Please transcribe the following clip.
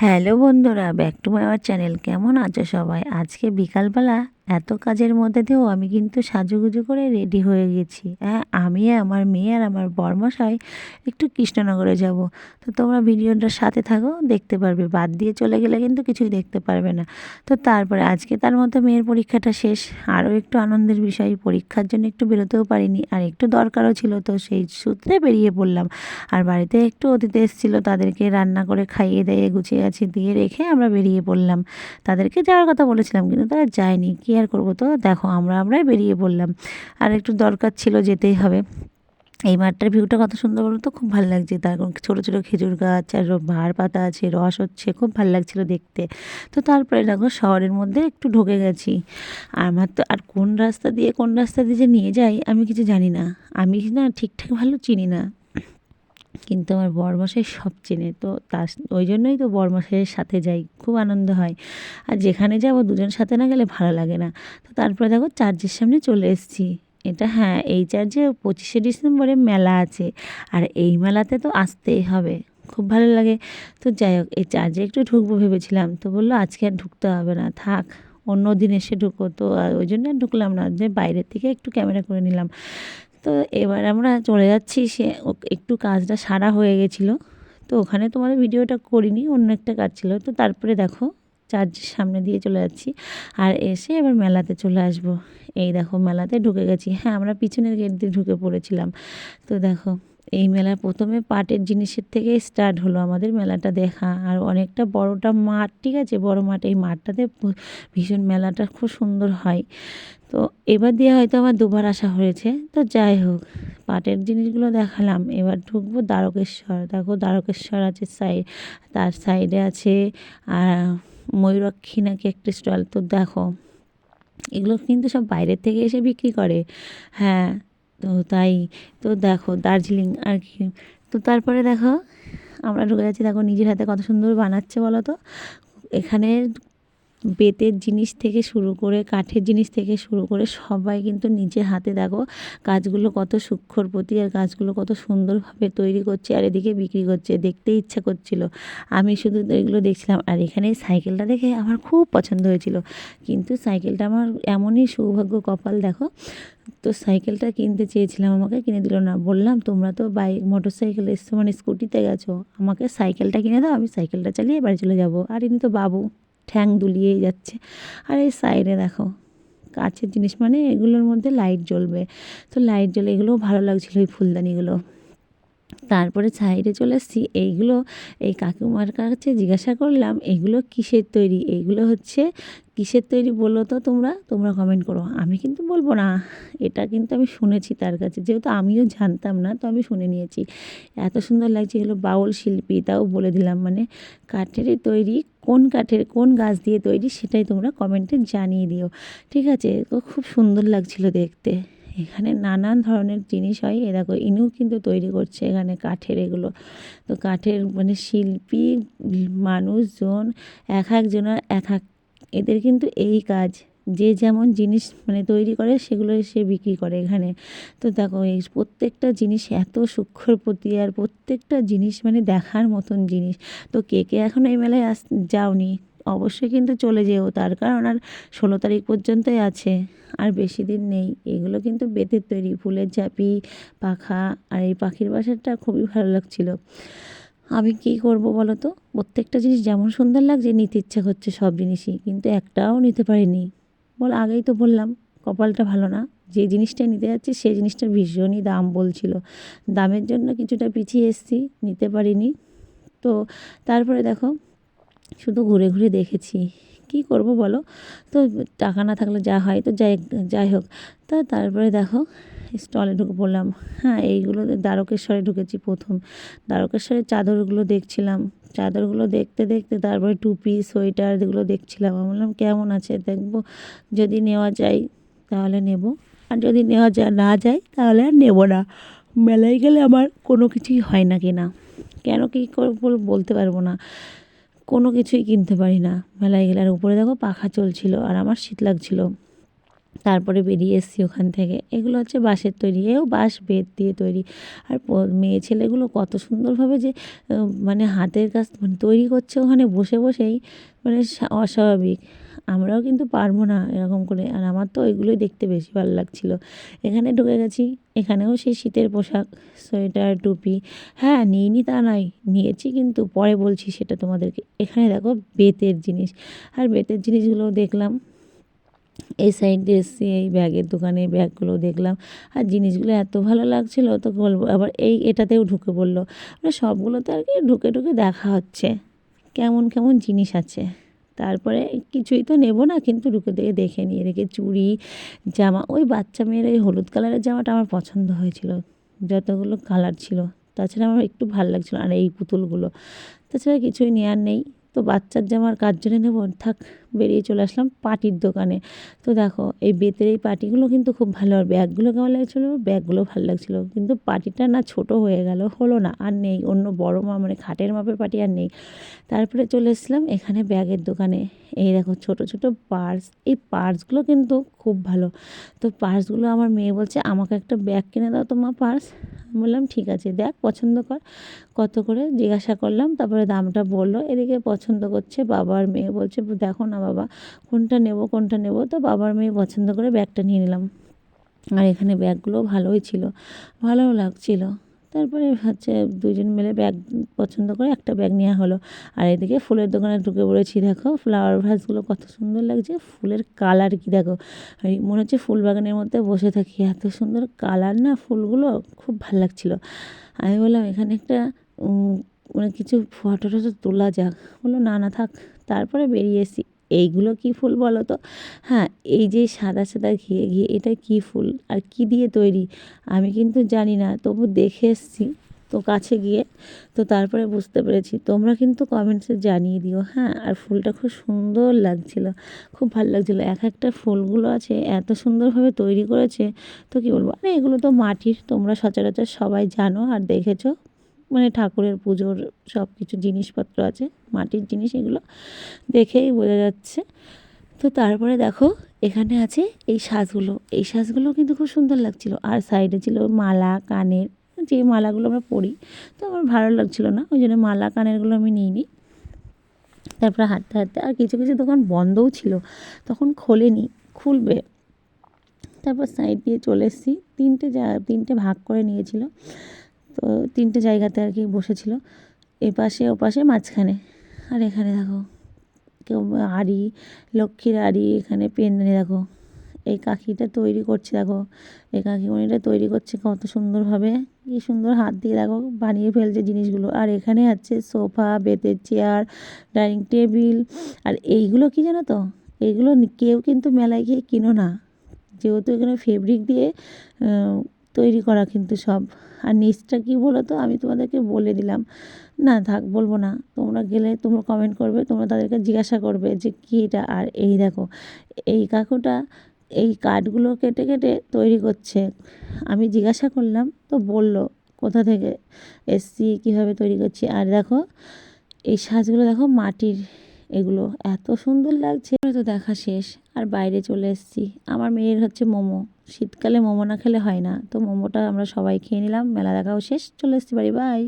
Hello বন্ধুরা back to my channel. কেমন আছো সবাই? আজকে বিকালবেলা এত কাজের মধ্যে দিয়েও আমি কিন্তু সাজুগুজু করে রেডি হয়ে গেছি। হ্যাঁ আমি, আমার মেয়ে আর আমার বর্মশাই একটু কৃষ্ণনগরে যাব। তো তোমরা ভিডিওটার সাথে থাকো, দেখতে পারবে। বাদ দিয়ে চলে গেলে কিন্তু কিছুই দেখতে পারবে না। তো তারপরে আজকে তার মধ্যে মেয়ের পরীক্ষাটা শেষ। আরও একটু আনন্দের বিষয়, পরীক্ষার জন্য একটু বেরোতেও পারিনি। আর একটু দরকারও ছিল, তো সেই সূত্রে বেরিয়ে পড়লাম। আর বাড়িতে একটু অতিথি এসেছিল, তাদেরকে রান্না করে খাইয়ে দিয়ে গুছিয়ে গাছি দিয়ে রেখে আমরা বেরিয়ে পড়লাম। তাদেরকে যাওয়ার কথা বলেছিলাম, কিন্তু তারা যায়নি। কী আর করব তো? দেখো, আমরা আমরাই বেরিয়ে পড়লাম। আর একটু দরকার ছিল যেতেই হবে। এই মাঠটার ভিউটা কত সুন্দর বলো তো? খুব ভালো লাগছে। তার ছোটো ছোটো খেজুর গাছ আর ভার পাতা আছে, রস হচ্ছে, খুব ভালো লাগছিল দেখতে। তো তারপরে দেখো, শহরের মধ্যে একটু ঢুকে গেছি। আমার তো আর কোন রাস্তা দিয়ে, কোন রাস্তা দিয়ে যে নিয়ে যাই, আমি কিছু জানি না। আমি না ঠিকঠাক ভালো চিনি না। কিন্তু আমার বরমশাই সব চেনে। তো তার ওই জন্যই তো বরমশাইয়ের সাথে যাই, খুব আনন্দ হয়। আর যেখানে যাব দুজন সাথে না গেলে ভালো লাগে না। তো তারপরে দেখো চার্জের সামনে চলে এসেছি। এটা হ্যাঁ এই চার্জে পঁচিশে ডিসেম্বরে মেলা আছে। আর এই মেলাতে তো আসতেই হবে, খুব ভালো লাগে। তো যাই হোক, এই চার্জে একটু ঢুকবো ভেবেছিলাম। তো বলল, আজকে আর ঢুকতে হবে না, থাক অন্য দিন এসে ঢুকো। তো ওই জন্য ঢুকলাম না। যে বাইরের থেকে একটু ক্যামেরা করে নিলাম। তো এবার আমরা চলে যাচ্ছি, সে একটু কাজটা সারা হয়ে গেছিল। তো ওখানে তোমাদের ভিডিওটা করিনি, অন্য একটা কাজ ছিল। তো তারপরে দেখো চার্চের সামনে দিয়ে চলে যাচ্ছি। আর এসে এবার মেলাতে চলে আসব। এই দেখো, মেলাতে ঢুকে গেছি। হ্যাঁ আমরা পিছনের গেট দিয়ে ঢুকে পড়েছিলাম। তো দেখো, এই মেলা প্রথমে পাটের জিনিসের থেকে স্টার্ট হলো আমাদের মেলাটা দেখা। আর অনেকটা বড়টা মাঠ, ঠিক আছে? বড় মাঠ, এই মাঠটাতে ভীষণ মেলাটা খুব সুন্দর হয়। তো এবার দিয়ে হয়তো আমার দুবার আসা হয়েছে। তো যাই হোক, পাটের জিনিসগুলো দেখালাম। এবার ঢুকবো দ্বারকেশ্বর। দেখো দ্বারকেশ্বর আছে সাইড তার সাইডে আছে, আর ময়ূরাক্ষী নাকি একটা স্টল। তো দেখো, এগুলো কিন্তু সব বাইরের থেকে এসে বিক্রি করে। হ্যাঁ তো তাই, তো দেখো দার্জিলিং আর কি। তো তারপরে দেখো, আমরা ঢুকে যাচ্ছি। দেখো নিজের হাতে কত সুন্দর বানাচ্ছে বলো তো? এখানে বেতের জিনিস থেকে শুরু করে, কাঠের জিনিস থেকে শুরু করে সবাই কিন্তু নিজের হাতে দেখো কাজগুলো কত সূক্ষ্মর প্রতি আর কাজগুলো কত সুন্দরভাবে তৈরি করছে আর এদিকে বিক্রি করছে, দেখতে ইচ্ছা করছিল। আমি শুধু এগুলো দেখছিলাম আর এখানে সাইকেলটা দেখে আমার খুব পছন্দ হয়েছিল। কিন্তু সাইকেলটা আমার এমনই সৌভাগ্য কপাল দেখো। তো সাইকেলটা কিনতে চেয়েছিলাম আমাকে, কিনে দিল না। বললাম, তোমরা তো বাইক মোটর সাইকেল এসছো মানে স্কুটিতে গেছো, আমাকে সাইকেলটা কিনে দাও, আমি সাইকেলটা চালিয়ে বাড়ি চলে যাব। আর ইনি তো বাবু। ঠ্যাং দুলিয়েই যাচ্ছে। আর এই সাইডে দেখো কাছের জিনিস মানে এগুলোর মধ্যে লাইট জ্বলবে। তো লাইট জ্বলে এগুলোও ভালো লাগছিল এই ফুলদানিগুলো। তারপরে সাইডে চলে এসেছি এইগুলো এই কাকিমার কাছে জিজ্ঞাসা করলাম, এগুলো কিসের তৈরি? এইগুলো হচ্ছে কিসের তৈরি বলো তো তোমরা? তোমরা কমেন্ট করো। আমি কিন্তু বলব না, এটা কিন্তু আমি শুনেছি তার কাছে। যেহেতু আমিও জানতাম না, তো আমি শুনে নিয়েছি। এত সুন্দর লাগছে, এগুলো বাউল শিল্পী, তাও বলে দিলাম। মানে কাঠেরই তৈরি, কোন কাঠের, কোন গাছ দিয়ে তৈরি সেটাই তোমরা কমেন্টে জানিয়ে দিও। ঠিক আছে? তো খুব সুন্দর লাগছিল দেখতে। এখানে নানান ধরনের জিনিস হয়। এ দেখো ইনুও কিন্তু তৈরি করছে এখানে কাঠের এগুলো। তো কাঠের মানে শিল্পী, মানুষজন, এক একজনের এক এক। এদের কিন্তু এই কাজ। যে যেমন জিনিস মানে তৈরি করে, সেগুলো সে বিক্রি করে এখানে। তো দেখো, এই প্রত্যেকটা জিনিস এত সূক্ষ্মর প্রতি আর প্রত্যেকটা জিনিস মানে দেখার মতন জিনিস। তো কে কে এখন এই মেলায় আস, যাওনি? অবশ্যই কিন্তু চলে যেও তার, কারণ আর ষোলো তারিখ পর্যন্তই আছে, আর বেশি দিন নেই। এগুলো কিন্তু বেতের তৈরি, ফুলের ঝাঁপি, পাখা, আর এই পাখির বাসাটা খুবই ভালো লাগছিল। আমি কী করব বলো তো? প্রত্যেকটা জিনিস যেমন সুন্দর লাগছে, নিতে ইচ্ছা করছে সব জিনিসই, কিন্তু একটাও নিতে পারিনি। বল, আগেই তো বললাম, কপালটা ভালো না। যে জিনিসটা নিতে যাচ্ছি, সেই জিনিসটার ভীষণই দাম বলছিল। দামের জন্য কিছুটা পিছিয়ে এসেছি, নিতে পারিনি। তো তারপরে দেখো শুধু ঘুরে ঘুরে দেখেছি। কী করব বলো? তো টাকা না থাকলে যা হয়, তো যাই যাই হোক। তা তারপরে দেখো স্টলে ঢুকে পড়লাম। হ্যাঁ এইগুলো দ্বারকেশ্বরে ঢুকেছি প্রথম। দ্বারকেশ্বরের চাদরগুলো দেখছিলাম। চাদরগুলো দেখতে দেখতে তারপরে টুপি, সোয়েটার এগুলো দেখছিলাম। আমি বললাম, কেমন আছে? দেখব। যদি নেওয়া যায়, তাহলে নেব। আর যদি নেওয়া যায় না যায়, তাহলে আর নেব না। মেলায় গেলে আমার কোনো কিছুই হয় না কিনা। কেন কী করব বলতে পারব না। কোনো কিছুই কিনতে পারি না। মেলায় গেলে আর উপরে দেখো পাখা চলছিল আর আমার শীত লাগছিল। তারপরে বেরিয়ে এসেছি ওখান থেকে। এগুলো হচ্ছে বাঁশের তৈরি, এও বাঁশ বেত দিয়ে তৈরি। আর মেয়ে ছেলেগুলো কত সুন্দরভাবে যে মানে হাতের কাজ মানে তৈরি করছে ওখানে বসে বসেই মানে অস্বাভাবিক। আমরাও কিন্তু পারব না এরকম করে। আর আমার তো ওইগুলোই দেখতে বেশি ভালো লাগছিল। এখানে ঢুকে গেছি, এখানেও সেই শীতের পোশাক, সোয়েটার, টুপি। হ্যাঁ নিইনি তা নয়, নিয়েছি কিন্তু পরে বলছি সেটা তোমাদেরকে। এখানে দেখো বেতের জিনিস। আর বেতের জিনিসগুলো দেখলাম, এই সাইড এসছি, এই ব্যাগের দোকানে ব্যাগগুলো দেখলাম। আর জিনিসগুলো এত ভালো লাগছিল তো বলব, আবার এই এটাতেও ঢুকে পড়ল। মানে সবগুলোতে আর কি ঢুকে ঢুকে দেখা হচ্ছে। কেমন কেমন জিনিস আছে। তারপরে কিছুই তো নেব না, কিন্তু রুকে দেখে দেখে নিয়ে রেখে চুড়ি, জামা, ওই বাচ্চা মেয়ের ওই হলুদ কালারের জামাটা আমার পছন্দ হয়েছিল। যতগুলো কালার ছিল, তাছাড়া আমার একটু ভালো লাগছিল, আর এই পুতুলগুলো। তাছাড়া কিছুই নেওয়ার নেই। তো বাচ্চার জামার কার জন্য নেব, থাক। বেরিয়ে চলে আসলাম পাটির দোকানে। তো দেখো, এই বেতের এই পাটিগুলো কিন্তু খুব ভালো আর ব্যাগগুলো কেমন লাগছিল? ব্যাগগুলো ভালো লাগছিল। কিন্তু পাটিটা না ছোট হয়ে গেল, হলো না, আর নেই। অন্য বড় মা মানে খাটের মাপের পাটি আর নেই। তারপরে চলে এসেছিলাম এখানে ব্যাগের দোকানে। এই দেখো, ছোট ছোট পার্স। এই পার্সগুলো কিন্তু খুব ভালো। তো পার্সগুলো আমার মেয়ে বলছে, আমাকে একটা ব্যাগ কিনে দাও তো মা পার্স। বললাম, ঠিক আছে, দেখ, পছন্দ কর। কত করে জিজ্ঞাসা করলাম, তারপরে দামটা বলল। এদিকে পছন্দ করছে বাবার মেয়ে বলছে, দেখো না বাবা, কোনটা নেব কোনটা নেব? তো বাবার মেয়ে পছন্দ করে ব্যাগটা নিয়ে নিলাম। আর এখানে ব্যাগগুলো ভালোই ছিল, ভালোও লাগছিল। তারপরে হচ্ছে দুজন মিলে ব্যাগ পছন্দ করে একটা ব্যাগ নেওয়া হলো। আর এদিকে ফুলের দোকানে ঢুকে পড়েছি, দেখো। ফ্লাওয়ার ভাসগুলো কত সুন্দর লাগছে, ফুলের কালার কি দেখো। মনে হচ্ছে ফুল বাগানের মধ্যে বসে থাকি। এত সুন্দর কালার না ফুলগুলো, খুব ভালো লাগছিল। আমি বললাম, এখানে একটা মানে কিছু ফটো টটো তোলা যাক। বলল, না না, থাক। তারপরে বেরিয়ে এসেছি। এইগুলো কী ফুল বলো তো? হ্যাঁ এই যে সাদা সাদা ঘিয়ে ঘিয়ে এটা কী ফুল? আর কী দিয়ে তৈরি? আমি কিন্তু জানি না, তবু দেখে এসছি তো কাছে গিয়ে। তো তারপরে বুঝতে পেরেছি, তোমরা কিন্তু কমেন্টসে জানিয়ে দিও। হ্যাঁ আর ফুলটা খুব সুন্দর লাগছিল, খুব ভালো লাগছিল। এক একটা ফুলগুলো আছে, এত সুন্দরভাবে তৈরি করেছে, তো কী বলব? আরে এগুলো তো মাটির, তোমরা সচরাচর সবাই জানো আর দেখেছ। মানে ঠাকুরের পুজোর সব কিছু জিনিসপত্র আছে, মাটির জিনিস এগুলো দেখেই বোঝা যাচ্ছে। তো তারপরে দেখো, এখানে আছে এই সাজগুলো। এই সাজগুলো কিন্তু খুব সুন্দর লাগছিল। আর সাইডে ছিল মালা, কানের, যে মালাগুলো আমরা পরি, তো আমার ভালো লাগছিল না, ওই জন্য মালা, কানেরগুলো আমি নিইনি। তারপরে হাঁটতে হাঁটতে আর কিছু কিছু দোকান বন্ধও ছিল, তখন খোলেনি, খুলবে। তারপর সাইড দিয়ে চলে এসেছি, তিনটে যা, তিনটে ভাগ করে নিয়েছিল। তো তিনটে জায়গাতে আর কি বসেছিল। এপাশে ওপাশে মাঝখানে। আর এখানে দেখো, কেউ আড়ি, লক্ষ্মীর আড়ি, এখানে পেনদানি দেখো। এই কাকিটা তৈরি করছে, দেখো। এই কাকিমণিটা তৈরি করছে কত সুন্দরভাবে। কি সুন্দর হাত দিয়ে, দেখো, বানিয়ে ফেলছে জিনিসগুলো। আর এখানে আছে সোফা, বেতের চেয়ার, ডাইনিং টেবিল। আর এইগুলো কি জানো তো? এইগুলো কেউ কিন্তু মেলায় গিয়ে কিনো না। যেহেতু এখানে ফেব্রিক দিয়ে তৈরি করা কিন্তু সব। আর নিচটা কী বলো তো আমি তোমাদেরকে বলে দিলাম। না, থাক, বলব না। তোমরা গেলে তোমরা কমেন্ট করবে, তোমরা তাদেরকে জিজ্ঞাসা করবে যে কী এটা? আর এই দেখো, এই কাকুটা এই কাঠগুলো কেটে কেটে তৈরি করছে। আমি জিজ্ঞাসা করলাম, তো বলল, কোথা থেকে এসছি? কীভাবে তৈরি করছি? আর দেখো, এই সাজগুলো দেখো মাটির এগুলো এত সুন্দর লাগছে। তো দেখা শেষ। আর বাইরে চলে এসেছি। আমার মেয়ের হচ্ছে মোমো। শীতকালে মোমো না খেলে হয় না। তো মোমোটা আমরা সবাই খেয়ে নিলাম। মেলা দেখাও শেষ। চলে এসেছি বাড়ি। বাই।